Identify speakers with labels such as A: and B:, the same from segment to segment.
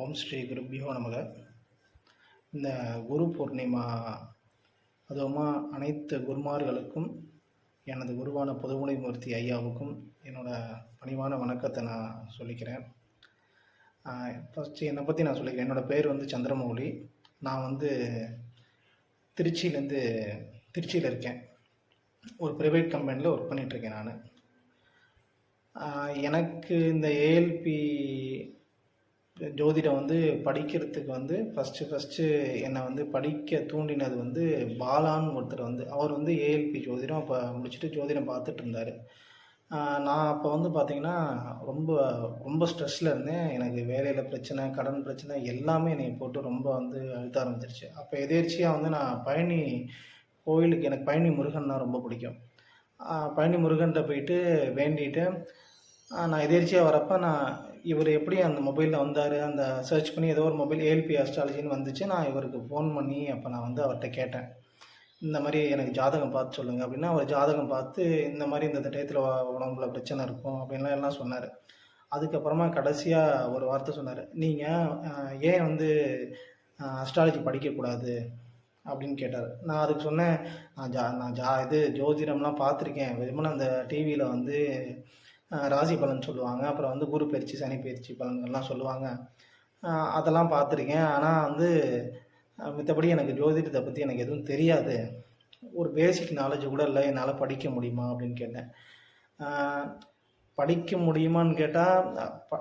A: ஓம் ஸ்ரீ குருபியோ நமக. இந்த குரு பூர்ணிமா அதுவுமா அனைத்து குருமார்களுக்கும் எனது குருவான புதுமுனை மூர்த்தி ஐயாவுக்கும் என்னோட பணிவான வணக்கத்தை நான் சொல்லிக்கிறேன். ஃபஸ்ட்டு என்னை பற்றி நான் சொல்லிக்கிறேன். என்னோடய பேர் வந்து சந்திரமௌலி. நான் வந்து திருச்சியிலேருந்து திருச்சியில் இருக்கேன். ஒரு ப்ரைவேட் கம்பெனியில் ஒர்க் பண்ணிகிட்ருக்கேன் நான். எனக்கு இந்த ஏஎல்பி ஜோதிடம் வந்து படிக்கிறதுக்கு வந்து ஃபஸ்ட்டு ஃபஸ்ட்டு என்னை வந்து படிக்க தூண்டினது வந்து பாலான்னு ஒருத்தர் வந்து அவர் வந்து ஏஎல்பி ஜோதிடம் அப்போ முடிச்சுட்டு ஜோதிடம் பார்த்துட்டு இருந்தார். நான் அப்போ வந்து பார்த்திங்கன்னா ரொம்ப ரொம்ப ஸ்ட்ரெஸ்ஸில் இருந்தேன். எனக்கு வேலையில் பிரச்சனை கடன் பிரச்சனை எல்லாமே என்னை போட்டு ரொம்ப வந்து அழுத்த ஆரம்பிச்சிருச்சு. அப்போ எதேர்ச்சியாக வந்து நான் பழனி கோயிலுக்கு எனக்கு பழனி முருகன்னா ரொம்ப பிடிக்கும். பழனி முருகன்கிட்ட போயிட்டு வேண்டிட்டு நான் எதேர்ச்சியாக வரப்போ நான் இவர் எப்படி அந்த மொபைலில் வந்தார்? அந்த சர்ச் பண்ணி ஏதோ ஒரு மொபைல் ஏஎல்பி அஸ்ட்ராலஜின்னு வந்துச்சு. நான் இவருக்கு ஃபோன் பண்ணி அப்போ நான் வந்து அவர்கிட்ட கேட்டேன். இந்த மாதிரி எனக்கு ஜாதகம் பார்த்து சொல்லுங்கள் அப்படின்னா அவர் ஜாதகம் பார்த்து இந்த மாதிரி இந்த டயத்தில் உடம்புல பிரச்சனை இருக்கும் அப்படின்லாம் எல்லாம் சொன்னார். அதுக்கப்புறமா கடைசியாக ஒரு வார்த்தை சொன்னார். நீங்கள் ஏன் வந்து அஸ்ட்ராலஜி படிக்கக்கூடாது அப்படின்னு கேட்டார். நான் அதுக்கு சொன்னேன் நான் ஜா நான் ஜா இது ஜோதிடம்லாம் பார்த்துருக்கேன். வெறுமனே அந்த டிவியில் வந்து ராசி பலன் சொல்லுவாங்க. அப்புறம் வந்து குரு பயிற்சி சனி பயிற்சி பலன்கள்லாம் சொல்லுவாங்க. அதெல்லாம் பார்த்துருக்கேன். ஆனால் வந்து மற்றபடி எனக்கு ஜோதிடத்தை பற்றி எனக்கு எதுவும் தெரியாது. ஒரு பேசிக் நாலேஜ் கூட இல்லை. என்னால் படிக்க முடியுமா அப்படின்னு கேட்டேன். படிக்க முடியுமான்னு கேட்டால்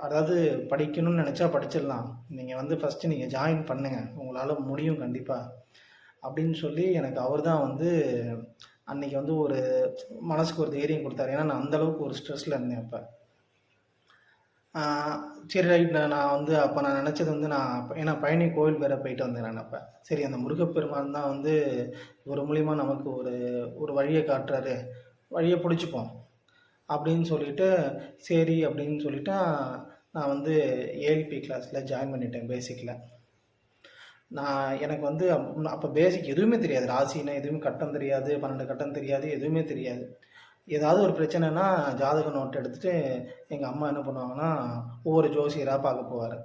A: அதாவது படிக்கணும்னு நினச்சா படிச்சிடலாம். நீங்கள் வந்து ஃபஸ்ட்டு நீங்கள் ஜாயின் பண்ணுங்கள் உங்களால் முடியும் கண்டிப்பாக அப்படின்னு சொல்லி எனக்கு அவர் தான் வந்து அன்றைக்கி வந்து ஒரு மனசுக்கு ஒரு தைரியம் கொடுத்தாரு. ஏன்னா நான் அந்தளவுக்கு ஒரு ஸ்ட்ரெஸ்ஸில் இருந்தேன் அப்போ. சரி ரைட் நான் வந்து அப்போ நான் நினச்சது வந்து நான் ஏன்னா பழனி கோவில் வேறு போயிட்டு வந்தேன் நான் அப்போ. சரி அந்த முருகப்பெருமான் தான் வந்து ஒரு மூலிமா நமக்கு ஒரு ஒரு வழியை காட்டுறாரு. வழியை பிடிச்சிப்போம். அப்படின்னு சொல்லிட்டு சரி அப்படின்னு சொல்லிட்டு நான் வந்து ஏஎல்பி கிளாஸில் ஜாயின் பண்ணிட்டேன் பேசிக்கில் நான் எனக்கு வந்து அப்போ பேசிக் எதுவுமே தெரியாது. ராசினா எதுவுமே கட்டம் தெரியாது. பன்னெண்டு கட்டம் தெரியாது. எதுவுமே தெரியாது. ஏதாவது ஒரு பிரச்சனைனா ஜாதக நோட் எடுத்துகிட்டு எங்கள் அம்மா என்ன பண்ணுவாங்கன்னா ஒவ்வொரு ஜோசியராக பார்க்க போவார்.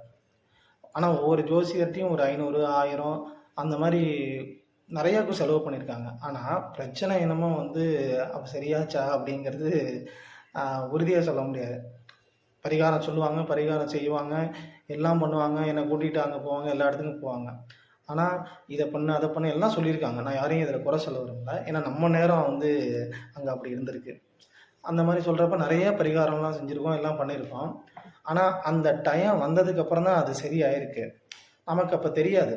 A: ஆனால் ஒவ்வொரு ஜோசியர்ட்டையும் ஒரு ஐநூறு ஆயிரம் அந்த மாதிரி நிறையாக்கும் செலவு பண்ணியிருக்காங்க. ஆனால் பிரச்சனை என்னமோ வந்து அப்போ சரியாச்சா அப்படிங்கிறது உறுதியாக சொல்ல முடியாது. பரிகாரம் சொல்லுவாங்க பரிகாரம் செய்வாங்க. எல்லாம் பண்ணுவாங்க என்னை கூட்டிகிட்டு அங்கே போவாங்க எல்லா இடத்துக்கும் போவாங்க. ஆனால் இதை பண்ணு அதை பண்ணு எல்லாம் சொல்லியிருக்காங்க. நான் யாரையும் இதில் குறை சொல்ல விரும்பல. ஏன்னா நம்ம நேரம் வந்து அங்கே அப்படி இருந்திருக்கு. அந்த மாதிரி சொல்கிறப்ப நிறைய பரிகாரம்லாம் செஞ்சுருக்கோம் எல்லாம் பண்ணியிருக்கோம். ஆனால் அந்த டைம் வந்ததுக்கப்புறம் தான் அது சரியாயிருக்கு. நமக்கு அப்போ தெரியாது.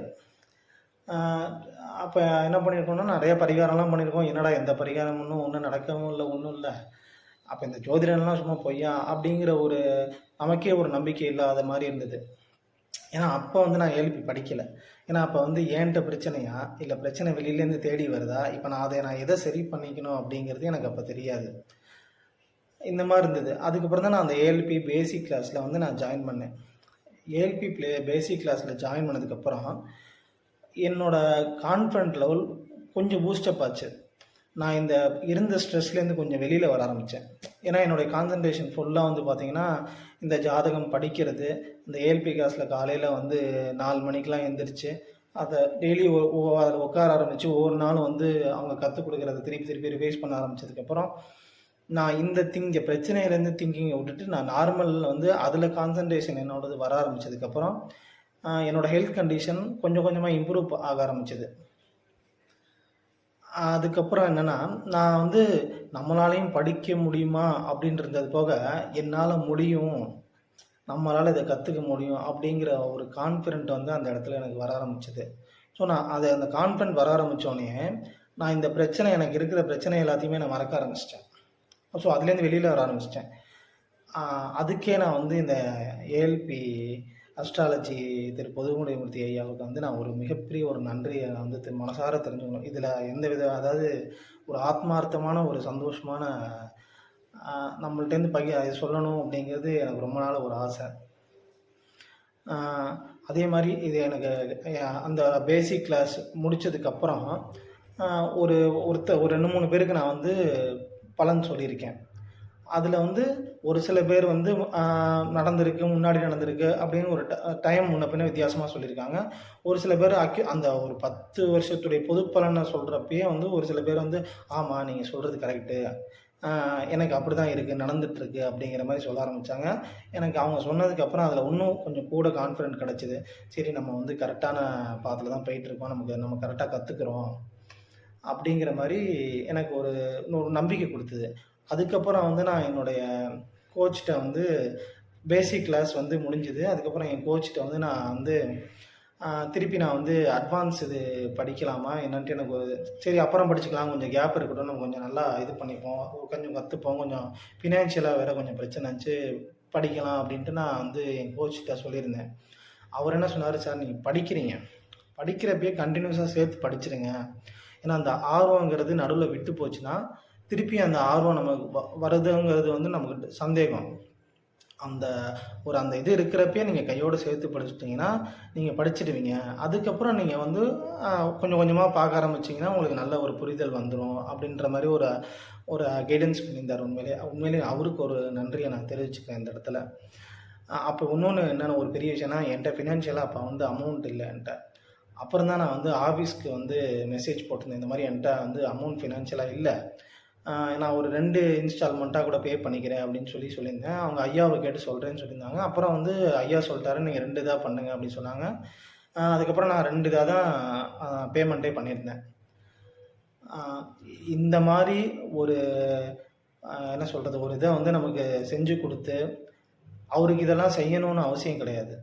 A: அப்போ என்ன பண்ணியிருக்கோம்னா நிறைய பரிகாரம்லாம் பண்ணியிருக்கோம். என்னடா எந்த பரிகாரம் ஒன்றும் ஒன்றும் நடக்கவும் இல்லை ஒன்றும் இல்லை. அப்போ இந்த ஜோதிடம்லாம் சும்மா பொய்யா அப்படிங்கிற ஒரு நமக்கே ஒரு நம்பிக்கை இல்லாத மாதிரி இருந்தது. ஏன்னா அப்போ வந்து நான் எழுப்பி படிக்கலை. ஏன்னா அப்போ வந்து ஏன்ட்ட பிரச்சனையா? இல்லை பிரச்சனை வெளியிலேருந்து தேடி வருதா? இப்போ நான் அதை நான் எதை சரி பண்ணிக்கணும் அப்படிங்கிறது எனக்கு அப்போ தெரியாது. இந்த மாதிரி இருந்தது. அதுக்கப்புறம் தான் நான் அந்த ஏஎல்பி பேசிக் கிளாஸில் வந்து நான் ஜாயின் பண்ணேன். ஏஎல்பி ப்ளே பேசிக் கிளாஸில் ஜாயின் பண்ணதுக்கப்புறம் என்னோடய கான்ஃபிடென்ட் லெவல் கொஞ்சம் பூஸ்டப் ஆச்சு. நான் இந்த இருந்த ஸ்ட்ரெஸ்லேருந்து கொஞ்சம் வெளியில் வர ஆரம்பித்தேன் ஏன்னா என்னுடைய கான்சன்ட்ரேஷன் ஃபுல்லாக வந்து பார்த்திங்கன்னா இந்த ஜாதகம் படிக்கிறது இந்த ஏஎல்பி கிளாஸில் காலையில் வந்து நாலு மணிக்கெலாம் எழுந்திரிச்சு அதை டெய்லி அதில் உட்கார ஆரம்பித்து ஒவ்வொரு நாளும் வந்து அவங்க கற்றுக் கொடுக்குறத திருப்பி திருப்பி ரிவைஸ் பண்ண ஆரம்பித்ததுக்கப்புறம் நான் இந்த திங்க பிரச்சனையிலேருந்து திங்கிங்கை விட்டுட்டு நான் நார்மலில் வந்து அதில் கான்சன்ட்ரேஷன் என்னோடது வர ஆரம்பித்ததுக்கப்புறம் என்னோடய ஹெல்த் கண்டிஷன் கொஞ்சம் கொஞ்சமாக இம்ப்ரூவ் ஆக ஆரம்பிச்சது. அதுக்கப்புறம் என்னென்னா நான் வந்து நம்மளாலையும் படிக்க முடியுமா அப்படின்றது போக என்னால் முடியும் நம்மளால் இதை கற்றுக்க முடியும் அப்படிங்கிற ஒரு கான்ஃபிடென்ட் வந்து அந்த இடத்துல எனக்கு வர ஆரம்பிச்சது. ஸோ நான் அதை அந்த கான்ஃபிடென்ட் வர ஆரம்பித்தோடனே நான் இந்த பிரச்சனை எனக்கு இருக்கிற பிரச்சனை எல்லாத்தையுமே நான் மறக்க ஆரம்பிச்சிட்டேன். ஸோ அதுலேருந்து வெளியில் வர ஆரம்பிச்சிட்டேன். அதுக்கே நான் வந்து இந்த ஏஎல்பி அஸ்ட்ராலஜி திரு பொதுமுடிமூர்த்தி ஐயாவுக்கு வந்து நான் ஒரு மிகப்பெரிய ஒரு நன்றியை நான் வந்து மனசார தெரிஞ்சுக்கணும். இதில் எந்த வித அதாவது ஒரு ஆத்மார்த்தமான ஒரு சந்தோஷமான நம்மள்டேருந்து பகி அதை சொல்லணும் அப்படிங்கிறது எனக்கு ரொம்ப நாள் ஒரு ஆசை. அதே மாதிரி இது எனக்கு அந்த பேசிக் கிளாஸ் முடித்ததுக்கப்புறம் ஒரு ஒருத்த ஒரு ரெண்டு மூணு பேருக்கு நான் வந்து பலன் சொல்லியிருக்கேன். அதில் வந்து ஒரு சில பேர் வந்து நடந்திருக்கு முன்னாடி நடந்திருக்கு அப்படின்னு ஒரு டைம் முன்ன பின்ன வித்தியாசமாக சொல்லியிருக்காங்க. ஒரு சில பேர் அக்யூ அந்த ஒரு பத்து வருஷத்துடைய பொது பலனை சொல்கிறப்பயே வந்து ஒரு சில பேர் வந்து ஆமாம் நீங்கள் சொல்கிறது கரெக்டு எனக்கு அப்படி தான் இருக்குது நடந்துகிட்ருக்கு அப்படிங்கிற மாதிரி சொல்ல ஆரம்பித்தாங்க எனக்கு அவங்க சொன்னதுக்கப்புறம் அதில் இன்னும் கொஞ்சம் கூட கான்ஃபிடென்ட் கிடச்சிது. சரி நம்ம வந்து கரெக்டான பாத்தில் தான் போயிட்டுருக்கோம். நமக்கு நம்ம கரெக்டாக கற்றுக்குறோம் அப்படிங்கிற மாதிரி எனக்கு ஒரு ஒரு நம்பிக்கை கொடுத்தது. அதுக்கப்புறம் வந்து நான் என்னுடைய கோச்கிட்ட வந்து பேசிக் கிளாஸ் வந்து முடிஞ்சுது. அதுக்கப்புறம் என் கோச்கிட்ட வந்து நான் வந்து திருப்பி நான் வந்து அட்வான்ஸ் இது படிக்கலாமா? என்னன்ட்டு எனக்கு ஒரு சரி அப்புறம் படிச்சுக்கலாம். கொஞ்சம் கேப் இருக்கட்டும். நம்ம கொஞ்சம் நல்லா இது பண்ணிப்போம். கொஞ்சம் கற்றுப்போம் கொஞ்சம் ஃபினான்ஷியலாக வேறு கொஞ்சம் பிரச்சனை இருந்துச்சு படிக்கலாம் அப்படின்ட்டு நான் வந்து என் கோச்சிட்ட சொல்லியிருந்தேன். அவர் என்ன சொன்னார்? சார் நீங்கள் படிக்கிறீங்க. படிக்கிறப்பயே கண்டினியூஸாக சேர்த்து படிச்சிருங்க. ஏன்னா அந்த ஆர்வங்கிறது நடுவில் விட்டு போச்சுன்னா திருப்பி அந்த ஆர்வம் நமக்கு வ- வருதுங்கிறது வந்து நமக்கு சந்தேகம். அந்த ஒரு அந்த இது இருக்கிறப்பயே நீங்கள் கையோடு சேர்த்து படிச்சிட்டிங்கன்னா நீங்கள் படிச்சிடுவீங்க. அதுக்கப்புறம் நீங்கள் வந்து கொஞ்சம் கொஞ்சமாக பார்க்க ஆரம்பிச்சிங்கன்னா உங்களுக்கு நல்ல ஒரு புரிதல் வந்துடும் அப்படின்ற மாதிரி ஒரு ஒரு கைடன்ஸ் பண்ணியிருந்தார் உண்மையிலே. உண்மையிலே அவருக்கு ஒரு நன்றியை நான் தெரிவிச்சுக்கிறேன் இந்த இடத்துல. அப்போ இன்னொன்று என்னென்ன ஒரு பெரிய விஷயம்னா என்கிட்ட ஃபினான்ஷியலாக அப்போ வந்து அமௌண்ட் இல்லை என்கிட்ட. அப்புறம் தான் நான் வந்து ஆஃபீஸ்க்கு வந்து மெசேஜ் போட்டிருந்தேன். இந்த மாதிரி என்கிட்ட வந்து அமௌண்ட் ஃபினான்ஷியலாக இல்லை. நான் ஒரு ரெண்டு இன்ஸ்டால்மெண்ட்டாக கூட பே பண்ணிக்கிறேன் அப்படின்னு சொல்லி சொல்லியிருந்தேன். அவங்க ஐயாவை கேட்டு சொல்கிறேன்னு சொல்லியிருந்தாங்க. அப்புறம் வந்து ஐயா சொல்லிட்டாரு நீங்கள் ரெண்டு இதாக பண்ணுங்க அப்படின்னு சொன்னாங்க. அதுக்கப்புறம் நான் ரெண்டு இதாக தான் பேமெண்ட்டே பண்ணியிருந்தேன். இந்த மாதிரி ஒரு என்ன சொல்கிறது ஒரு இதை வந்து நமக்கு செஞ்சு கொடுத்து அவருக்கு இதெல்லாம் செய்யணும்னு அவசியம் கிடையாது.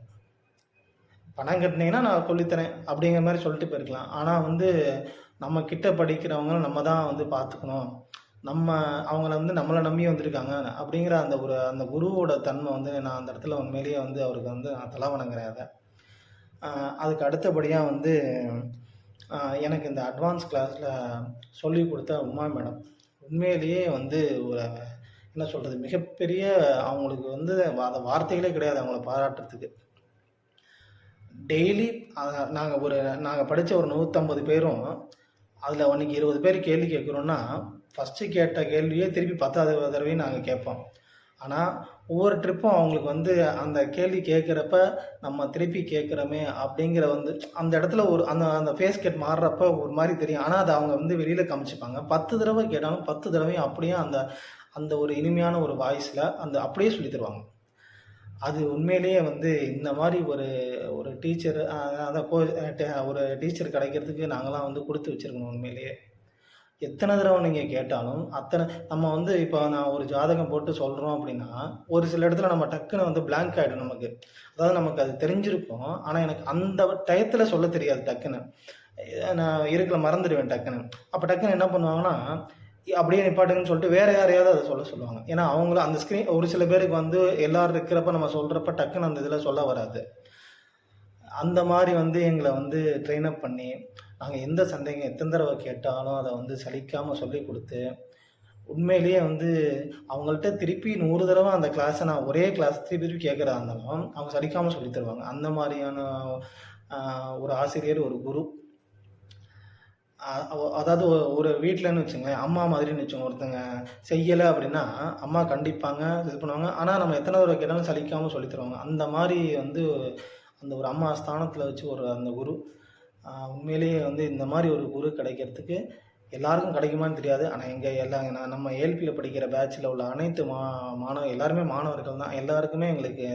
A: பணம் கட்டினீங்கன்னா நான் சொல்லித்தரேன் அப்படிங்கிற மாதிரி சொல்லிட்டு போயிருக்கலாம். ஆனால் வந்து நம்ம கிட்ட படிக்கிறவங்க நம்ம தான் வந்து பார்த்துக்கணும். நம்ம அவங்கள வந்து நம்மளை நம்பி வந்திருக்காங்க அப்படிங்கிற அந்த ஒரு அந்த குருவோட தன்மை வந்து நான் அந்த இடத்துல உண்மையிலேயே வந்து அவருக்கு வந்து நான் தலை வணங்குறேன் அதை. அதுக்கு அடுத்தபடியாக வந்து எனக்கு இந்த அட்வான்ஸ் கிளாஸில் சொல்லி கொடுத்த உமா மேடம் உண்மையிலேயே வந்து ஒரு என்ன சொல்கிறது மிகப்பெரிய அவங்களுக்கு வந்து அதை வார்த்தைகளே கிடையாது அவங்கள பாராட்டுறதுக்கு. டெய்லி நாங்கள் ஒரு நாங்கள் படித்த ஒரு நூற்றம்பது பேரும் அதில் அன்றைக்கி இருபது பேர் கேள்வி கேட்குறோன்னா ஃபஸ்ட்டு கேட்ட கேள்வியே திருப்பி பத்தாவது தடவையும் நாங்கள் கேட்போம். ஆனால் ஒவ்வொரு ட்ரிப்பும் அவங்களுக்கு வந்து அந்த கேள்வி கேட்குறப்ப நம்ம திருப்பி கேட்குறோமே அப்படிங்கிற வந்து அந்த இடத்துல ஒரு அந்த அந்த ஃபேஸ் கட் மாறுறப்ப ஒரு மாதிரி தெரியும். ஆனால் அதை அவங்க வந்து வெளியில் காமிச்சுப்பாங்க. பத்து தடவை கேட்டாலும் பத்து தடவையும் அப்படியே அந்த அந்த ஒரு இனிமையான ஒரு வாய்ஸில் அந்த அப்படியே சொல்லி தருவாங்க. அது உண்மையிலேயே வந்து இந்த மாதிரி ஒரு ஒரு டீச்சர் அதான் கோ டே- ஒரு டீச்சர் கிடைக்கிறதுக்கு நாங்களாம் வந்து கொடுத்து வச்சுருக்கணும் உண்மையிலேயே. எத்தனை தடவை நீங்கள் கேட்டாலும் அத்தனை நம்ம வந்து இப்போ நான் ஒரு ஜாதகம் போட்டு சொல்கிறோம் அப்படின்னா ஒரு சில இடத்துல நம்ம டக்குன்னு வந்து பிளாங்க் ஆகிடும் நமக்கு. அதாவது நமக்கு அது தெரிஞ்சிருக்கும். ஆனால் எனக்கு அந்த டயத்தில் சொல்ல தெரியாது டக்குன்னு. நான் இருக்கிற மறந்துடுவேன் டக்குன்னு. அப்போ டக்குன்னு என்ன பண்ணுவாங்கன்னா அப்படியே நிப்பாட்டுங்கன்னு சொல்லிட்டு வேற யாரையாவது அதை சொல்ல சொல்லுவாங்க. ஏன்னா அவங்களும் அந்த ஸ்க்ரீன் ஒரு சில பேருக்கு வந்து எல்லாரும் இருக்கிறப்ப நம்ம சொல்கிறப்ப டக்குன்னு அந்த இதில் சொல்ல வராது. அந்த மாதிரி வந்து எங்களை வந்து ட்ரெயின் அப் பண்ணி நாங்கள் எந்த சந்தேகம் எத்தனை தடவை கேட்டாலும் அதை வந்து சலிக்காமல் சொல்லி கொடுத்து உண்மையிலேயே வந்து அவங்கள்ட்ட திருப்பி நூறு தடவை அந்த கிளாஸை நான் ஒரே கிளாஸ் திருப்பி திருப்பி கேட்குறதா இருந்தாலும் அவங்க சலிக்காமல் சொல்லி தருவாங்க. அந்த மாதிரியான ஒரு ஆசிரியர் ஒரு குரு அதாவது ஒரு வீட்டிலன்னு வச்சுங்களேன் அம்மா மாதிரின்னு வச்சுங்க ஒருத்தங்க செய்யலை அப்படின்னா அம்மா கண்டிப்பாங்க இது பண்ணுவாங்க. ஆனால் நம்ம எத்தனை தடவை கேட்டாலும் சலிக்காமல் சொல்லி தருவாங்க. அந்த மாதிரி வந்து அந்த ஒரு அம்மா ஸ்தானத்தில் வச்சு ஒரு அந்த குரு உண்மையிலேயே வந்து இந்த மாதிரி ஒரு குரு கிடைக்கிறதுக்கு எல்லாருக்கும் கிடைக்குமான்னு தெரியாது. ஆனால் எங்கள் எல்லா நான் நம்ம ஏல்பியில் படிக்கிற பேட்சில் உள்ள அனைத்து மா மாணவ எல்லாருமே மாணவர்கள் தான். எல்லாருக்குமே எங்களுக்கு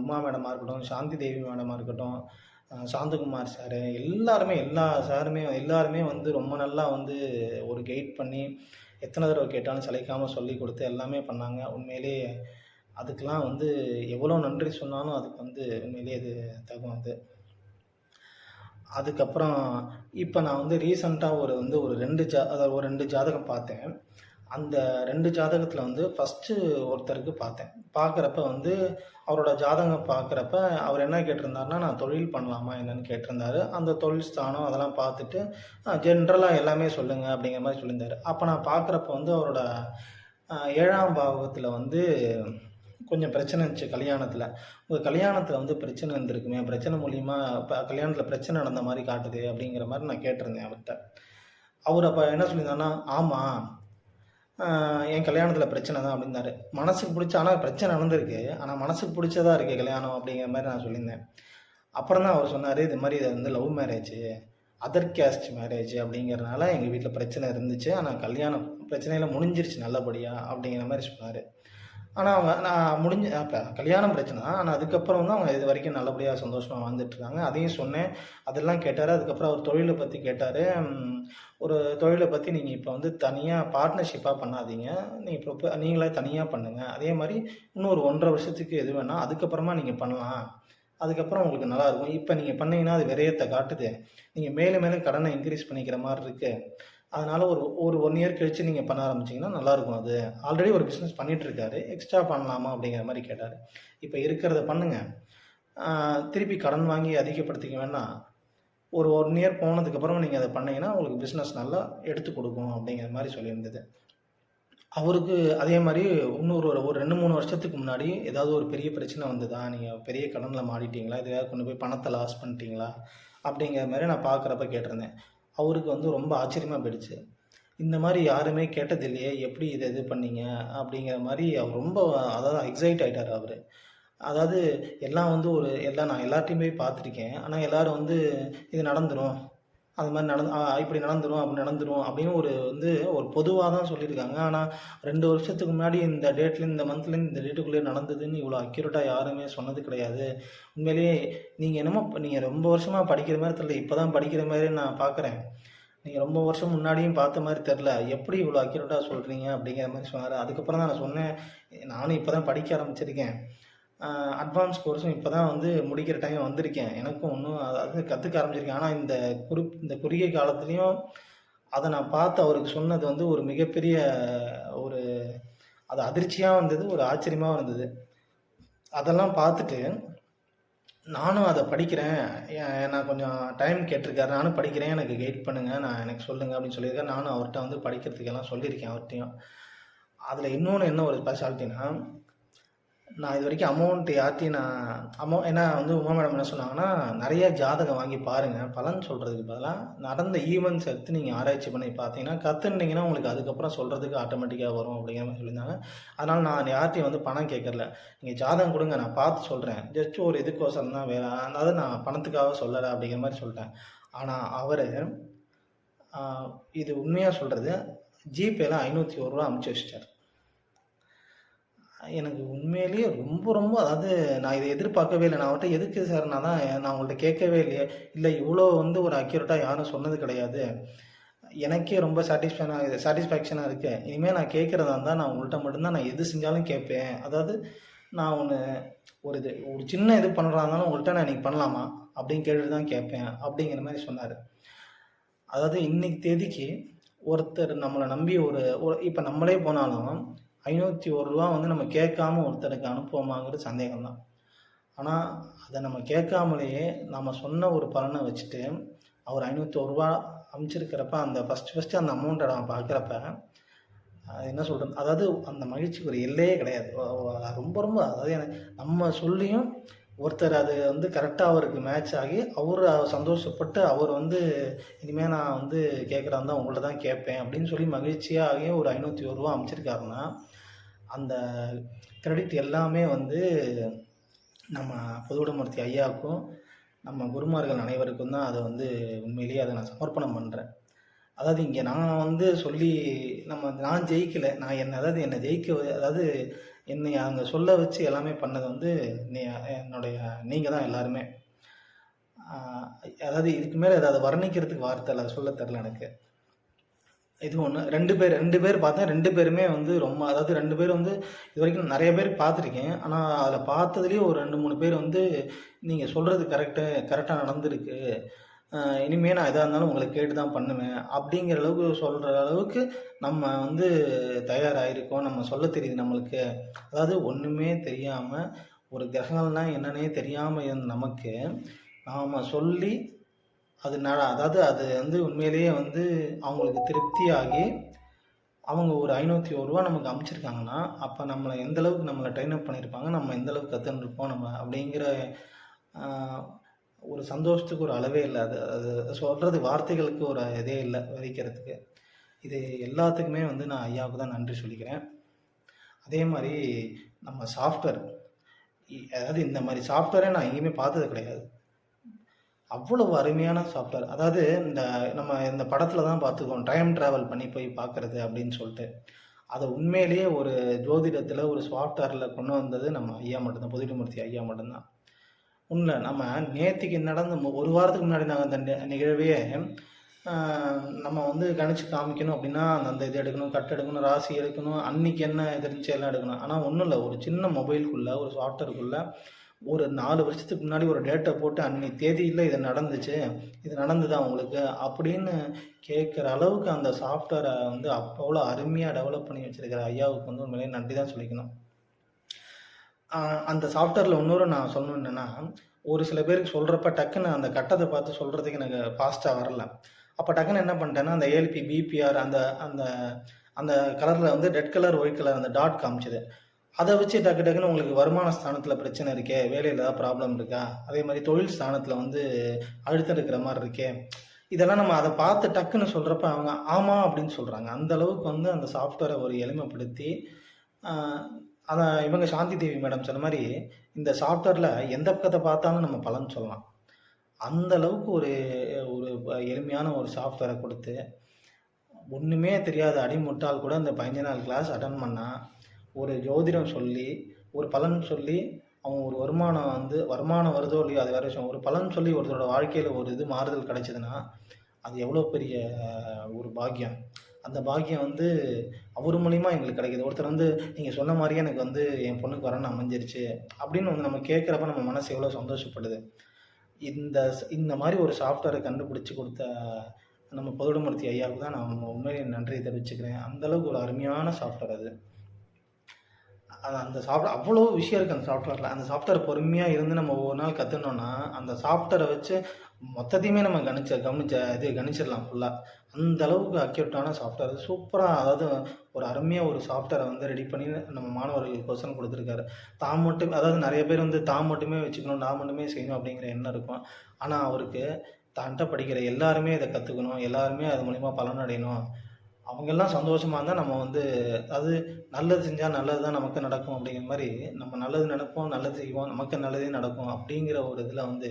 A: உமா மேடமாக இருக்கட்டும் சாந்தி தேவி மேடமாக இருக்கட்டும் சாந்தகுமார் சார் எல்லாருமே எல்லா சாருமே எல்லாருமே வந்து ரொம்ப நல்லா வந்து ஒரு கைட் பண்ணி எத்தனை தடவை கேட்டாலும் சிலைக்காமல் சொல்லி கொடுத்து எல்லாமே பண்ணாங்க. உண்மையிலேயே அதுக்கெலாம் வந்து எவ்வளோ நன்றி சொன்னாலும் அதுக்கு வந்து உண்மையிலேயே அது தகும் அது அதுக்கப்புறம் இப்போ நான் வந்து ரீசண்டாக ஒரு வந்து ஒரு ரெண்டு ஜா அதாவது ஒரு ரெண்டு ஜாதகம் பார்த்தேன். அந்த ரெண்டு ஜாதகத்தில் வந்து ஃபஸ்ட்டு ஒருத்தருக்கு பார்த்தேன். பார்க்குறப்ப வந்து அவரோட ஜாதகம் பார்க்குறப்ப அவர் என்ன கேட்டிருந்தாருன்னா நான் தொழில் பண்ணலாமா என்னன்னு கேட்டிருந்தாரு. அந்த தொழில் ஸ்தானம் அதெல்லாம் பார்த்துட்டு ஜென்ரலாக எல்லாமே சொல்லுங்கள் அப்படிங்கிற மாதிரி சொல்லியிருந்தார். அப்போ நான் பார்க்குறப்ப வந்து அவரோட ஏழாம் பாகத்தில் வந்து கொஞ்சம் பிரச்சனை இருந்துச்சு கல்யாணத்தில். உங்கள் கல்யாணத்தில் வந்து பிரச்சனை இருந்திருக்குமே பிரச்சனை மூலிமா இப்போ கல்யாணத்தில் பிரச்சனை நடந்த மாதிரி காட்டுது அப்படிங்கிற மாதிரி நான் கேட்டிருந்தேன் அவர்கிட்ட. அவர் அப்போ என்ன சொல்லியிருந்தாருன்னா ஆமாம் என் கல்யாணத்தில் பிரச்சனை தான் அப்படின்னாரு. மனசுக்கு பிடிச்ச ஆனால் பிரச்சனை நடந்திருக்கு. ஆனால் மனசுக்கு பிடிச்சதா இருக்கு கல்யாணம் அப்படிங்கிற மாதிரி நான் சொல்லியிருந்தேன். அப்புறம் தான் அவர் சொன்னார் இது மாதிரி இது வந்து love marriage other caste marriage அப்படிங்கிறனால எங்கள் வீட்டில் பிரச்சனை இருந்துச்சு. ஆனால் கல்யாணம் பிரச்சனையில் முடிஞ்சிருச்சு நல்லபடியாக அப்படிங்கிற மாதிரி சொன்னார். ஆனால் அவங்க நான் முடிஞ்ச அப்போ கல்யாணம் பிரச்சனை தான். ஆனால் அதுக்கப்புறம் வந்து அவங்க இது வரைக்கும் நல்லபடியாக சந்தோஷமாக வாழ்ந்துட்டுருக்காங்க. அதையும் சொன்னேன். அதெல்லாம் கேட்டார். அதுக்கப்புறம் அவர் தொழிலை பற்றி கேட்டார். ஒரு தொழிலை பற்றி நீங்கள் இப்போ வந்து தனியாக பார்ட்னர்ஷிப்பாக பண்ணாதீங்க. நீங்கள் இப்போ நீங்களே தனியாக பண்ணுங்கள் அதே மாதிரி இன்னும் ஒரு ஒன்றரை வருஷத்துக்கு எது வேணால் அதுக்கப்புறமா நீங்கள் பண்ணலாம். அதுக்கப்புறம் உங்களுக்கு நல்லா இருக்கும். இப்போ நீங்கள் பண்ணீங்கன்னா அது விரயத்தை காட்டுது. நீங்கள் மேலும் மேலும் கடனை இன்க்ரீஸ் பண்ணிக்கிற மாதிரி இருக்குது அதனால ஒரு ஒரு ஒன் இயர் கழிச்சு நீங்கள் பண்ண ஆரம்பிச்சீங்கன்னா நல்லாயிருக்கும் அது. ஆல்ரெடி ஒரு பிஸ்னஸ் பண்ணிட்டு இருக்காரு எக்ஸ்ட்ரா பண்ணலாமா அப்படிங்கிற மாதிரி கேட்டார். இப்போ இருக்கிறத பண்ணுங்க. திருப்பி கடன் வாங்கி அதிகப்படுத்திக்க வேணாம் ஒரு ஒன் இயர் போனதுக்கப்புறம் நீங்கள் அதை பண்ணீங்கன்னா உங்களுக்கு பிஸ்னஸ் நல்லா எடுத்து கொடுக்கும் அப்படிங்கிற மாதிரி சொல்லியிருந்தது. அவருக்கு அதே மாதிரி இன்னொரு ஒரு ஒரு ரெண்டு மூணு வருஷத்துக்கு முன்னாடி ஏதாவது ஒரு பெரிய பிரச்சனை வந்ததா? நீங்கள் பெரிய கடனில் மாட்டிட்டீங்களா எதையாவது கொண்டு போய் பணத்தை லாஸ் பண்ணிட்டீங்களா? அப்படிங்கிற மாதிரி நான் பார்க்குறப்ப கேட்டிருந்தேன். அவருக்கு வந்து ரொம்ப ஆச்சரியமாக போயிடுச்சு. இந்த மாதிரி யாருமே கேட்டதில்லையே எப்படி இதை இது பண்ணீங்க? அப்படிங்கிற மாதிரி அவர் ரொம்ப அதாவது எக்ஸைட் ஆகிட்டார் அவர். அதாவது எல்லாம் வந்து ஒரு எல்லாம் நான் எல்லாத்தையுமே பார்த்துருக்கேன். ஆனால் எல்லோரும் வந்து இது நடந்துடும் அது மாதிரி நடந்து இப்படி நடந்துடும் அப்படி நடந்துரும் அப்படின்னு ஒரு வந்து ஒரு பொதுவாக தான் சொல்லியிருக்காங்க. ஆனால் ரெண்டு வருஷத்துக்கு முன்னாடி இந்த டேட்ல இந்த மந்த்லேருந்து இந்த டேட்டுக்குள்ளே நடந்ததுன்னு இவ்வளோ அக்யூரேட்டாக யாருமே சொன்னது கிடையாது. உண்மையிலேயே நீங்கள் என்னமோ நீங்கள் ரொம்ப வருஷமாக படிக்கிற மாதிரி தெரியல. இப்போ தான் படிக்கிற மாதிரி நான் பார்க்குறேன் நீங்கள் ரொம்ப வருஷம் முன்னாடியும் பார்த்த மாதிரி தெரில எப்படி இவ்வளோ அக்யூரேட்டாக சொல்கிறீங்க அப்படிங்கிற மாதிரி சொன்னார். அதுக்கப்புறம் தான் நான் சொன்னேன். நானும் இப்போ தான் படிக்க ஆரம்பிச்சிருக்கேன். அட்வான்ஸ் கோர்ஸும் இப்போ தான் வந்து முடிக்கிற டைம் வந்திருக்கேன். எனக்கும் ஒன்றும் அதாவது கற்றுக்க ஆரம்பிச்சிருக்கேன். ஆனால் இந்த குறி இந்த குறுகிய காலத்துலேயும் அதை நான் பார்த்து அவருக்கு சொன்னது வந்து ஒரு மிகப்பெரிய ஒரு அது அதிர்ச்சியாக இருந்தது ஒரு ஆச்சரியமாக இருந்தது அதெல்லாம் பார்த்துட்டு நானும் அதை படிக்கிறேன். ஏன் நான் கொஞ்சம் டைம் கேட்டிருக்காரு. நானும் படிக்கிறேன். எனக்கு கைட் பண்ணுங்கள் நான் எனக்கு சொல்லுங்கள் அப்படின்னு சொல்லியிருக்கேன் நானும் அவர்கிட்ட வந்து படிக்கிறதுக்கெல்லாம் சொல்லியிருக்கேன் அவர்கிட்டையும். அதில் இன்னொன்று என்ன ஒரு ஸ்பெஷாலிட்டினா நான் இது வரைக்கும் அமௌண்ட் யார்ட்டையும் நான் அமௌ ஏன்னா வந்து உமா மேடம் என்ன சொன்னாங்கன்னா நிறைய ஜாதகம் வாங்கி பாருங்கள் பலன் சொல்கிறதுக்கு பதிலாக நடந்த ஈவெண்ட்ஸ் எடுத்து நீங்கள் ஆராய்ச்சி பண்ணி பார்த்தீங்கன்னா கற்றுனீங்கன்னா உங்களுக்கு அதுக்கப்புறம் சொல்கிறதுக்கு ஆட்டோமேட்டிக்காக வரும் அப்படிங்கிற மாதிரி சொல்லியிருந்தாங்க. அதனால் நான் யார்ட்டையும் வந்து பணம் கேட்கறல நீங்கள் ஜாதகம் கொடுங்க நான் பார்த்து சொல்கிறேன் ஜஸ்ட் ஒரு இதுக்கோசரம் தான் வேறு அதாவது நான் பணத்துக்காக சொல்லலை அப்படிங்கிற மாதிரி சொல்லிட்டேன். ஆனால் அவர் இது உண்மையாக சொல்கிறது ஜிபேயில் ஐநூற்றி ஒரு ரூபா அமுச்சு வச்சிட்டார். எனக்கு உண்மையிலேயே ரொம்ப ரொம்ப அதாவது நான் இதை எதிர்பார்க்கவே இல்லை. நான் அவர்கிட்ட எதுக்கு சார் நான் தான் நான் உங்கள்கிட்ட கேட்கவே இல்லையே. இல்லை இவ்வளோ வந்து ஒரு அக்யூரேட்டாக யாரும் சொன்னது கிடையாது. எனக்கே ரொம்ப சாட்டிஸ்ஃபேனாக சாட்டிஸ்ஃபேக்ஷனாக இருக்குது இனிமேல் நான் கேட்குறதா இருந்தால் நான் உங்கள்கிட்ட மட்டும்தான் நான் எது செஞ்சாலும் கேட்பேன். அதாவது நான் ஒன்று ஒரு இது ஒரு சின்ன இது பண்ணுறதா இருந்தாலும் உங்கள்கிட்ட நான் இன்னைக்கு பண்ணலாமா? அப்படின்னு கேட்டுட்டு தான் கேட்பேன் அப்படிங்கிற மாதிரி சொன்னார். அதாவது இன்னைக்கு தேதிக்கு ஒருத்தர் நம்மளை நம்பி ஒரு ஒரு இப்போ நம்மளே போனாலும் ஐநூற்றி ஒரு ரூபா வந்து நம்ம கேட்காம ஒருத்தருக்கு அனுப்புவோமாங்கிறது சந்தேகம்தான். ஆனால் அதை நம்ம கேட்காமலேயே நம்ம சொன்ன ஒரு பலனை வச்சுட்டு அவர் ஐநூற்றி ஒரு ரூபா அமைச்சிருக்கிறப்ப அந்த ஃபஸ்ட்டு ஃபஸ்ட்டு அந்த அமௌண்ட்டை நான் பார்க்குறப்ப அது என்ன சொல்கிறது அதாவது அந்த மகிழ்ச்சிக்கு ஒரு எல்லையே கிடையாது. ரொம்ப ரொம்ப அதாவது எனக்கு நம்ம சொல்லியும் ஒருத்தர் அது வந்து கரெக்டாக அவருக்கு மேட்ச் ஆகி அவர் சந்தோஷப்பட்டு அவர் வந்து இனிமேல் நான் வந்து கேட்குறா தான் உங்கள்ட்ட தான் கேட்பேன் அப்படின்னு சொல்லி மகிழ்ச்சியாகி ஒரு ஐநூற்றி ஒரு ரூபா அமைச்சிருக்காருன்னா அந்த கிரெடிட் எல்லாமே வந்து நம்ம பொதுவுடமூர்த்தி ஐயாவுக்கும் நம்ம குருமார்கள் அனைவருக்கும் தான் அதை வந்து உண்மையிலேயே அதை நான் சமர்ப்பணம் பண்ணுறேன் அதாவது இங்கே நான் வந்து சொல்லி நம்ம நான் ஜெயிக்கலை நான் என்ன அதாவது என்னை ஜெயிக்க அதாவது என்னை அங்கே சொல்ல வச்சு எல்லாமே பண்ணது வந்து நீ என்னுடைய நீங்கள் தான் எல்லாருமே. அதாவது இதுக்கு மேலே ஏதாவது வர்ணிக்கிறதுக்கு வார்த்தை இல்லை சொல்ல தெரில எனக்கு. இது ஒன்று ரெண்டு பேர் ரெண்டு பேர் பார்த்தேன் ரெண்டு பேருமே வந்து ரொம்ப அதாவது ரெண்டு பேர் வந்து இது வரைக்கும் நிறைய பேர் பார்த்துருக்கேன். ஆனால் அதில் பார்த்ததுலேயே ஒரு ரெண்டு மூணு பேர் வந்து நீங்கள் சொல்கிறது கரெக்டு கரெக்டாக நடந்திருக்கு. இனிமேல் நான் எதாக இருந்தாலும் உங்களை கேட்டு தான் பண்ணுவேன். அப்படிங்கிற அளவுக்கு சொல்கிற அளவுக்கு நம்ம வந்து தயாராகிருக்கோம் நம்ம சொல்ல தெரியுது நம்மளுக்கு. அதாவது ஒன்றுமே தெரியாமல் ஒரு கிரகங்கள்னால் என்னன்னே தெரியாமல் இருந்த நமக்கு நாம் சொல்லி அது நட அதாவது அது வந்து உண்மையிலேயே வந்து அவங்களுக்கு திருப்தியாகி அவங்க ஒரு ஐநூற்றி ஒரு ரூபா நமக்கு அமைச்சிருக்காங்கன்னா அப்போ நம்மளை எந்தளவுக்கு நம்மளை ட்ரெயின் அப் பண்ணியிருப்பாங்க நம்ம எந்தளவுக்கு கற்றுன்னு இருப்போம் நம்ம அப்படிங்கிற ஒரு சந்தோஷத்துக்கு ஒரு அளவே இல்லை. அது அது சொல்கிறது வார்த்தைகளுக்கு ஒரு இதே இல்லை வரிக்கிறதுக்கு இது எல்லாத்துக்குமே வந்து நான் ஐயாவுக்கு தான் நன்றி சொல்லிக்கிறேன். அதே மாதிரி நம்ம சாஃப்ட்வேர் அதாவது இந்த மாதிரி சாஃப்ட்வேரே நான் எங்கேயுமே பார்த்தது கிடையாது. அவ்வளவு அருமையான சாஃப்ட்வேர் அதாவது இந்த நம்ம இந்த படத்தில் தான் பார்த்துக்கோம் டைம் ட்ராவல் பண்ணி போய் பார்க்குறது அப்படின்னு சொல்லிட்டு. அதை உண்மையிலேயே ஒரு ஜோதிடத்தில் ஒரு சாஃப்ட்வேரில் கொண்டு வந்தது நம்ம ஐயா மட்டும்தான் புதுடிமூர்த்தி ஐயா மட்டும்தான். உண்மை நம்ம நேற்றுக்கு நடந்த ஒரு வாரத்துக்கு முன்னாடி நாங்கள் அந்த நிகழ்வையே நம்ம வந்து கணிச்சு காமிக்கணும் அப்படின்னா அந்த இது எடுக்கணும் கட் எடுக்கணும் ராசி எடுக்கணும் அன்னைக்கு என்ன இது இருந்துச்சு எல்லாம் எடுக்கணும். ஆனால் ஒன்றும் இல்லை. ஒரு சின்ன மொபைலுக்குள்ள ஒரு சாஃப்ட்வேருக்குள்ள ஒரு நாலு வருஷத்துக்கு முன்னாடி ஒரு டேட்டை போட்டு அன்னைக்கு தேதியில் இது நடந்துச்சு இது நடந்துதான் உங்களுக்கு? அப்படின்னு கேட்குற அளவுக்கு அந்த சாஃப்ட்வேரை வந்து அவ்வளோ அருமையாக டெவலப் பண்ணி வச்சிருக்கிற ஐயாவுக்கு வந்து உண்மையிலேயே நன்றி தான் சொல்லிக்கணும். அந்த சாஃப்ட்வேரில் இன்னொரு நான் சொல்லணும் என்னென்னா ஒரு சில பேருக்கு சொல்கிறப்ப டக்குன்னு அந்த கட்டத்தை பார்த்து சொல்கிறதுக்கு எனக்கு ஃபாஸ்ட்டாக வரல. அப்போ டக்குன்னு என்ன பண்ணிட்டேன்னா அந்த ஏஎல்பி பிபிஆர் அந்த அந்த அந்த கலரில் வந்து ரெட் கலர் ஒயிட் கலர் அந்த டாட் காமிச்சது. அதை வச்சு டக்கு டக்குன்னு உங்களுக்கு வருமான ஸ்தானத்தில் பிரச்சனை இருக்கே வேலையில் ஏதாவது ப்ராப்ளம் இருக்கா? அதே மாதிரி தொழில் ஸ்தானத்தில் வந்து அழுத்தம் இருக்கிற மாதிரி இருக்கே. இதெல்லாம் நம்ம அதை பார்த்து டக்குன்னு சொல்கிறப்ப அவங்க ஆமாம் அப்படின்னு சொல்கிறாங்க அந்த அளவுக்கு வந்து அந்த சாஃப்ட்வேரை ஒரு எளிமைப்படுத்தி அதான் இவங்க சாந்தி தேவி மேடம் சொன்ன மாதிரி இந்த சாஃப்ட்வேரில் எந்த பக்கத்தை பார்த்தாலும் நம்ம பலன் சொல்லலாம். அந்த அளவுக்கு ஒரு ஒரு எளிமையான ஒரு சாஃப்ட்வேரை கொடுத்து ஒன்றுமே தெரியாத அடிமுட்டால் கூட இந்த பதினஞ்சு நாள் கிளாஸ் அட்டன் பண்ணால் ஒரு ஜோதிடம் சொல்லி ஒரு பலன் சொல்லி அவன் ஒரு வருமானம் வந்து வருமானம் வருதோ இல்லையோ அது வேற விஷயம். ஒரு பலன் சொல்லி ஒருத்தரோட வாழ்க்கையில் ஒரு இது மாறுதல் கிடைச்சதுன்னா அது எவ்வளோ பெரிய ஒரு பாக்கியம். அந்த பாக்கியம் வந்து அவர் மூலிமா எங்களுக்கு கிடைக்குது. ஒருத்தர் வந்து நீங்கள் சொன்ன மாதிரியே எனக்கு வந்து என் பொண்ணுக்கு வரணும் அமைஞ்சிருச்சு. அப்படின்னு வந்து நம்ம கேட்குறப்ப நம்ம மனசு எவ்வளோ சந்தோஷப்படுது. இந்த இந்த மாதிரி ஒரு சாஃப்ட்வேரை கண்டுபிடிச்சி கொடுத்த நம்ம பொதுடமூர்த்தி ஐயாவுக்கு தான் நான் உண்மையிலேயே நன்றியை தெரிவிச்சுக்கிறேன். அந்த அளவுக்கு ஒரு அருமையான சாஃப்ட்வேர் அது. அது அந்த சாஃப்ட்வேர் அவ்வளோ விஷயம் இருக்குது அந்த சாஃப்ட்வேரில் அந்த சாஃப்ட்வேர் பொறுமையாக இருந்து நம்ம ஒவ்வொரு நாள் கற்றுனோன்னா அந்த சாஃப்ட்வேரை வச்சு மொத்தத்தையுமே நம்ம கணிச்ச கவனிச்ச இது கணிச்சிடலாம் ஃபுல்லாக அந்த அளவுக்கு அக்யூர்ட்டான சாஃப்ட்வேர் சூப்பராக அதாவது ஒரு அருமையாக ஒரு சாஃப்ட்வேரை வந்து ரெடி பண்ணி நம்ம மாணவர்களுக்கு கொஸ்டின் கொடுத்துருக்காரு. தான் மட்டும் அதாவது நிறைய பேர் வந்து தான் மட்டுமே வச்சுக்கணும் நான் மட்டுமே செய்யணும் அப்படிங்கிற எண்ணம் இருக்கும். ஆனால் அவருக்கு தான்கிட்ட படிக்கிற எல்லாருமே இதை கற்றுக்கணும் எல்லாருமே அது மூலிமா பலனடையணும். அவங்கெல்லாம் சந்தோஷமாக இருந்தால் நம்ம வந்து அது நல்லது செஞ்சால் நல்லது தான் நமக்கு நடக்கும் அப்படிங்கிற மாதிரி நம்ம நல்லது நினைப்போம் நல்லது செய்வோம் நமக்கு நல்லதே நடக்கும் அப்படிங்கிற ஒரு இதில் வந்து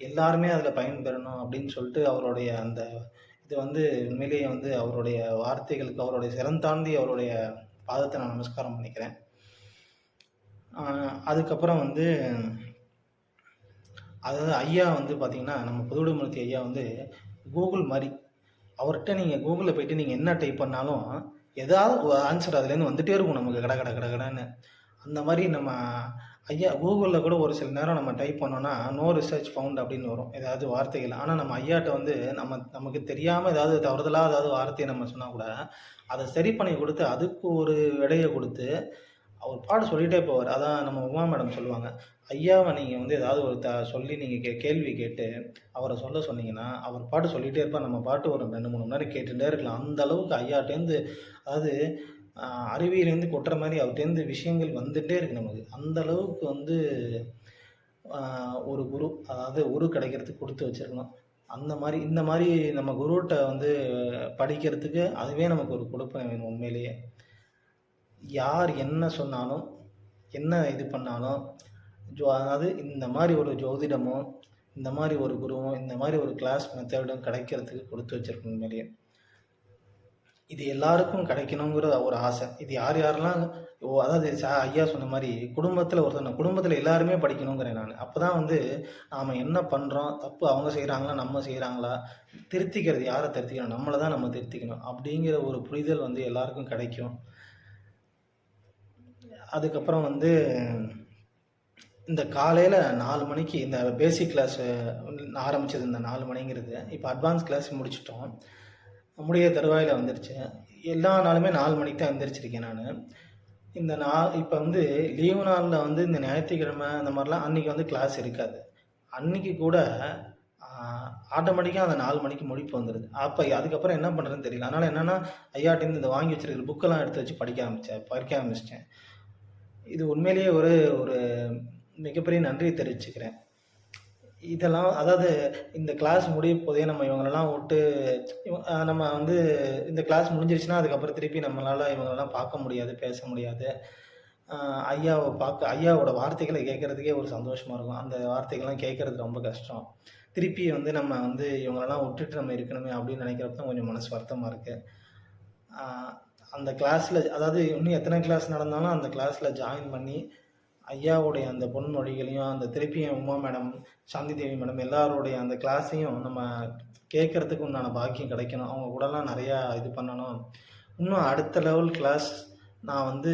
A: எல்லாருமே அதில் பயன்பெறணும் அப்படின்னு சொல்லிட்டு அவருடைய அந்த இது வந்து உண்மையிலேயே வந்து அவருடைய வார்த்தைகளுக்கு அவருடைய சிறந்தாண்டி அவருடைய பாதத்தை நான் நமஸ்காரம் பண்ணிக்கிறேன். அதுக்கப்புறம் வந்து அதாவது ஐயா வந்து பார்த்தீங்கன்னா நம்ம புதுவிடுமூர்த்தி ஐயா வந்து கூகுள் மாதிரி அவர்கிட்ட நீங்கள் கூகுளில் போயிட்டு நீங்கள் என்ன டைப் பண்ணாலும் ஏதாவது ஆன்சர் அதுலேருந்து வந்துகிட்டே இருக்கும் நமக்கு கட கட கட கடைன்னு. அந்த மாதிரி நம்ம ஐயா கூகுளில் கூட ஒரு சில நேரம் நம்ம டைப் பண்ணோன்னா நோ ரிசர்ச் ஃபவுண்ட் அப்படின்னு வரும். ஏதாவது வார்த்தைகள். ஆனால் நம்ம ஐயாட்ட வந்து நம்ம நமக்கு தெரியாமல் ஏதாவது தவறுதலாக ஏதாவது வார்த்தையை நம்ம சொன்னால் கூட அதை சரி பண்ணி கொடுத்து அதுக்கு ஒரு விடையை கொடுத்து அவர் பாட்டு சொல்லிகிட்டே போவார். அதான் நம்ம உமா மேடம் சொல்லுவாங்க. ஐயாவை நீங்கள் வந்து ஏதாவது ஒரு த சொல்லி நீங்கள் கே கேள்வி கேட்டு அவரை சொல்ல சொன்னீங்கன்னா அவர் பாட்டு சொல்லிகிட்டே இருப்பார். நம்ம பாட்டு ஒரு ரெண்டு மூணு மணி நேரம் கேட்டுகிட்டே இருக்கலாம். அந்த அளவுக்கு ஐயாட்டேருந்து அதாவது அருவியிலேருந்து கொட்டுற மாதிரி அவர்கிட்டேருந்து விஷயங்கள் வந்துகிட்டே இருக்குது நமக்கு. அந்த அளவுக்கு வந்து ஒரு குரு அதாவது குரு கிடைக்கிறதுக்கு கொடுத்து வச்சிருக்கணும். அந்த மாதிரி இந்த மாதிரி நம்ம குருகிட்ட வந்து படிக்கிறதுக்கு அதுவே நமக்கு ஒரு கொடுப்பனை வேணும் உண்மையிலேயே. யார் என்ன சொன்னாலும் என்ன இது பண்ணாலும் ஜோ அதாவது இந்த மாதிரி ஒரு ஜோதிடமும் இந்த மாதிரி ஒரு குருவும் இந்த மாதிரி ஒரு கிளாஸ் மெத்தடும் கிடைக்கிறதுக்கு கொடுத்து வச்சிருக்கணும் உண்மையிலேயே. இது எல்லாருக்கும் கிடைக்கணுங்கிற ஒரு ஆசை. இது யார் யாரெல்லாம் ஓ அதாவது சா ஐயா சொன்ன மாதிரி குடும்பத்தில் ஒருத்தர் குடும்பத்தில் எல்லாருமே படிக்கணுங்கிறேன் நான். அப்போ தான் வந்து நாம் என்ன பண்ணுறோம் தப்பு அவங்க செய்கிறாங்களா நம்ம செய்கிறாங்களா திருத்திக்கிறது யாரை திருத்திக்கணும் நம்மளை தான் நம்ம திருத்திக்கணும் அப்படிங்கிற ஒரு புரிதல் வந்து எல்லாருக்கும் கிடைக்கும். அதுக்கப்புறம் வந்து இந்த காலையில் நாலு மணிக்கு இந்த பேசிக் கிளாஸ் ஆரம்பிச்சது இந்த நாலு மணிங்கிறது இப்போ அட்வான்ஸ் கிளாஸ் முடிச்சிட்டோம். முடிய தருவாயில் வந்துருச்சு. எல்லா நாளுமே நாலு மணிக்கு தான் எந்திரிச்சிருக்கேன் நான். இந்த நாள் இப்போ வந்து லீவு நாளில் வந்து இந்த ஞாயிற்றுக்கிழமை அந்த மாதிரிலாம் அன்றைக்கி வந்து கிளாஸ் இருக்காது. அன்னைக்கு கூட ஆட்டோமேட்டிக்காக அந்த நாலு மணிக்கு முடிப்பு வந்துடுது அப்போ அதுக்கப்புறம் என்ன பண்ணுறதுன்னு தெரியல. அதனால் என்னென்னா ஐயாட்டேருந்து இந்த வாங்கி வச்சிருக்கிற புக்கெல்லாம் எடுத்து வச்சு படிக்க ஆரம்பித்தேன் படிக்க ஆரம்பிச்சிட்டேன். இது உண்மையிலேயே ஒரு ஒரு மிகப்பெரிய நன்றியை தெரிவிச்சுக்கிறேன். இதெல்லாம் அதாவது இந்த கிளாஸ் முடிய போதே நம்ம இவங்களெல்லாம் விட்டு நம்ம வந்து இந்த கிளாஸ் முடிஞ்சிருச்சுன்னா, அதுக்கப்புறம் திருப்பி நம்மளால் இவங்களெல்லாம் பார்க்க முடியாது, பேச முடியாது. ஐயாவை பார்க்க ஐயாவோட வார்த்தைகளை கேட்கறதுக்கே ஒரு சந்தோஷமாக இருக்கும். அந்த வார்த்தைகள்லாம் கேட்கறது ரொம்ப கஷ்டம். திருப்பி வந்து நம்ம வந்து இவங்களெல்லாம் விட்டுட்டு நம்ம இருக்கணுமே அப்படின்னு நினைக்கிறப்ப தான் கொஞ்சம் மனசு வருத்தமாக இருக்குது அந்த கிளாஸில் அதாவது இன்னும் எத்தனை கிளாஸ் நடந்தாலும் அந்த கிளாஸில் ஜாயின் பண்ணி, ஐயாவுடைய அந்த பொன்மொழிகளையும், அந்த திருப்பியும் உமா மேடம், சாந்தி தேவி மேடம் எல்லாருடைய அந்த கிளாஸையும் நம்ம கேட்கறதுக்கு உண்டான பாக்கியம் கிடைக்கணும். அவங்க கூடலாம் நிறையா இது பண்ணணும். இன்னும் அடுத்த லெவல் கிளாஸ் நான் வந்து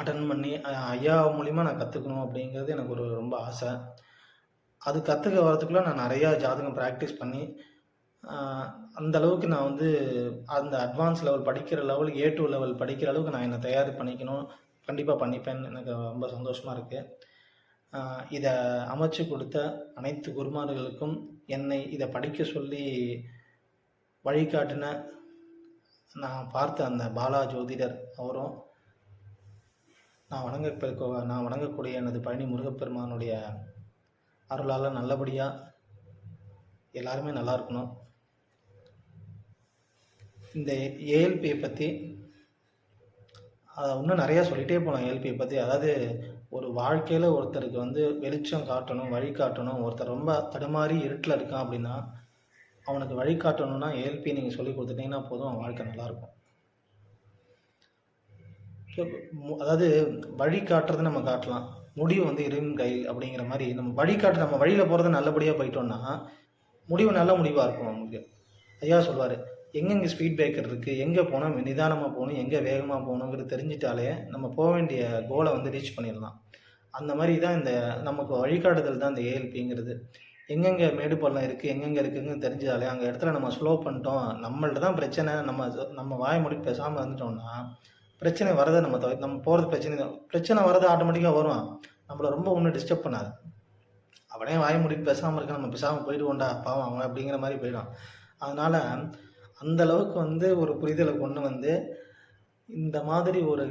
A: அட்டன் பண்ணி ஐயா மூலிமா நான் கற்றுக்கணும் அப்படிங்கிறது எனக்கு ஒரு ரொம்ப ஆசை. அது கற்றுக்க வரத்துக்குள்ளே நான் நிறையா ஜாதகம் ப்ராக்டிஸ் பண்ணி, அந்த அளவுக்கு நான் வந்து அந்த அட்வான்ஸ் லெவல் படிக்கிற லெவல் ஏ டூ லெவல் படிக்கிற அளவுக்கு நான் என்னை தயார் பண்ணிக்கணும். கண்டிப்பாக பண்ணிப்பேன் எனக்கு ரொம்ப சந்தோஷமாக இருக்குது இதை அமைச்சு கொடுத்த அனைத்து குருமார்களுக்கும், என்னை இதை படிக்க சொல்லி வழிகாட்டின நான் பார்த்த அந்த பாலா ஜோதிடர் அவரும், நான் வணங்க நான் வணங்கக்கூடிய எனது பழனி முருகப்பெருமானுடைய அருளால் நல்லபடியாக எல்லாருமே நல்லா இருக்கணும். இந்த ஏஎல்பியை பற்றி அதை இன்னும் நிறையா சொல்லிகிட்டே போகலாம் எல்பியை பற்றி அதாவது ஒரு வாழ்க்கையில் ஒருத்தருக்கு வந்து வெளிச்சம் காட்டணும், வழிகாட்டணும் ஒருத்தர் ரொம்ப தடுமாறி இருட்டில் இருக்கான் அப்படின்னா, அவனுக்கு வழி காட்டணும்னா ஏஎல்பி நீங்கள் சொல்லிக் குடுத்துட்டீங்கன்னா போதும், அவன் வாழ்க்கை நல்லாயிருக்கும் அதாவது வழி காட்டுறது நம்ம காட்டலாம். முடிவு வந்து இறைவன் கையில் அப்படிங்கிற மாதிரி நம்ம வழிகாட்டு நம்ம வழியில் போகிறது நல்லபடியாக போயிட்டோம்னா, முடிவு நல்ல முடிவாக இருக்கும் நமக்கு. ஐயா சொல்வார் எங்கெங்கே ஸ்பீட் பிரேக்கர் இருக்குது எங்கே போனா நிதானமாக போகணும் எங்கே வேகமாக போகணுங்கிறது தெரிஞ்சுட்டாலே, நம்ம போக வேண்டிய கோலை வந்து ரீச் பண்ணிடலாம். அந்த மாதிரி தான் இந்த நமக்கு வழிகாட்டுதல் தான் இந்த ஏஎல்பிங்கிறது. எங்கெங்கே மேடு பள்ளம் இருக்குது எங்கெங்கே இருக்குன்னு தெரிஞ்சாலே, அங்கே இடத்துல நம்ம ஸ்லோ பண்ணிட்டோம், நம்மள்ட்ட தான் பிரச்சனை, நம்ம நம்ம வாய மூடிட்டு பேசாமல் இருந்துட்டோம்னா, பிரச்சனை வரதை நம்ம தவிர நம்ம போகிறது பிரச்சனை தான். பிரச்சனை வரது ஆட்டோமேட்டிக்காக வரும். நம்மளை ரொம்ப ஒன்றும் டிஸ்டர்ப் பண்ணாது. அவனே வாய மூடிட்டு பேசாமல் இருக்க நம்ம பேசாமல் போயிடுவோண்டா பாவம் அவன் அப்படிங்கிற மாதிரி போயிடும். அதனால் அந்த அளவுக்கு வந்து ஒரு புரிதலை கொண்டு வந்து, இந்த மாதிரி ஒரு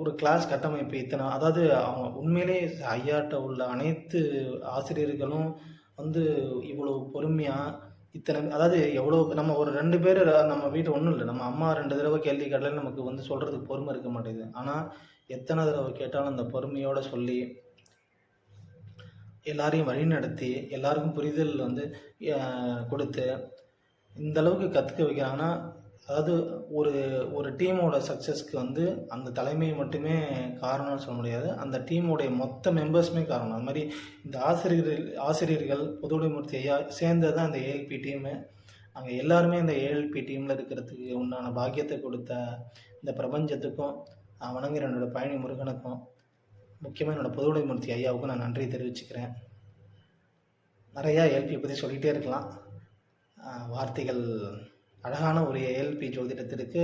A: ஒரு கிளாஸ் கட்டமைப்பு இத்தனை அதாவது அவங்க உண்மையிலேயே ஐயாட்ட உள்ள அனைத்து ஆசிரியர்களும் வந்து இவ்வளோ பொறுமையாக இத்தனை அதாவது எவ்வளோ நம்ம ஒரு ரெண்டு பேர் நம்ம வீட்டு ஒன்றும் இல்லை நம்ம அம்மா ரெண்டு தடவை கேள்வி கேட்டாலும் நமக்கு வந்து சொல்கிறதுக்கு பொறுமை இருக்க மாட்டேங்குது. ஆனால் எத்தனை தடவை கேட்டாலும் அந்த பொறுமையோடு சொல்லி எல்லாரையும் வழிநடத்தி, எல்லாருக்கும் புரிதல் வந்து கொடுத்து இந்த அளவுக்கு கற்றுக்க வைக்கிறாங்கன்னா, அதாவது ஒரு ஒரு டீமோட சக்ஸஸ்க்கு வந்து அந்த தலைமை மட்டுமே காரணம்னு சொல்ல முடியாது. அந்த டீமோடைய மொத்த மெம்பர்ஸுமே காரணம். அது மாதிரி இந்த ஆசிரியர்கள் ஆசிரியர்கள் புதுவுடைமூர்த்தி ஐயா சேர்ந்தது தான் இந்த ஏஎல்பி டீமு. அங்கே எல்லாருமே இந்த ஏஎல்பி டீமில் இருக்கிறதுக்கு உண்டான பாக்கியத்தை கொடுத்த இந்த பிரபஞ்சத்துக்கும், நான் வணங்குற என்னோட பழனி முருகனுக்கும், முக்கியமாக என்னோடய புதுவுடைமூர்த்தி ஐயாவுக்கும் நான் நன்றி தெரிவிச்சுக்கிறேன். நிறையா ஏஎல்பிய பற்றி சொல்லிகிட்டே இருக்கலாம். வார்த்தைகள் அழகான ஒரு ஏஎல்பி ஜோதிடத்திற்கு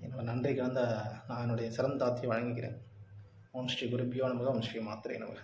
A: என்னோட நன்றி கலந்த நான் என்னுடைய சிறந்த தாழ்த்தி வழங்குகிறேன். ஓம் ஸ்ரீ குருபியோ நமக! ஓம் ஸ்ரீ மாத்திரை நமக!